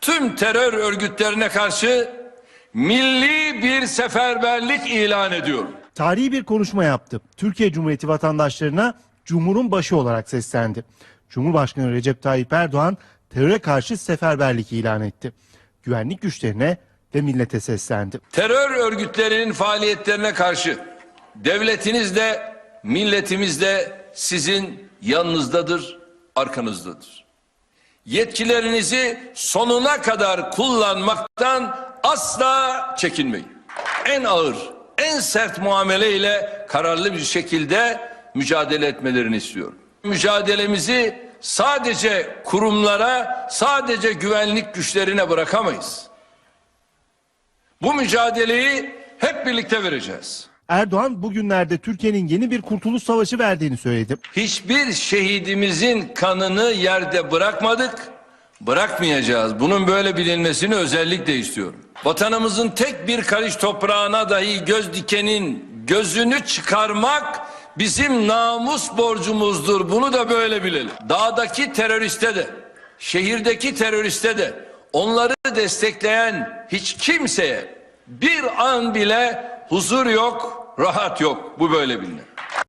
tüm terör örgütlerine karşı milli bir seferberlik ilan ediyorum. Tarihi bir konuşma yaptı. Türkiye Cumhuriyeti vatandaşlarına Cumhur'un başı olarak seslendi. Cumhurbaşkanı Recep Tayyip Erdoğan teröre karşı seferberlik ilan etti. Güvenlik güçlerine ve millete seslendi. Terör örgütlerinin faaliyetlerine karşı devletiniz de milletimiz de sizin yanınızdadır, arkanızdadır. Yetkilerinizi sonuna kadar kullanmaktan asla çekinmeyin. En ağır, en sert muamele ile kararlı bir şekilde mücadele etmelerini istiyorum. Mücadelemizi sadece kurumlara, sadece güvenlik güçlerine bırakamayız. Bu mücadeleyi hep birlikte vereceğiz. Erdoğan bugünlerde Türkiye'nin yeni bir kurtuluş savaşı verdiğini söyledi. Hiçbir şehidimizin kanını yerde bırakmadık, bırakmayacağız. Bunun böyle bilinmesini özellikle istiyorum. Vatanımızın tek bir karış toprağına dahi göz dikenin gözünü çıkarmak bizim namus borcumuzdur. Bunu da böyle bilelim. Dağdaki teröriste de, şehirdeki teröriste de, onları destekleyen hiç kimseye bir an bile huzur yok, rahat yok. Bu böyle bilinir.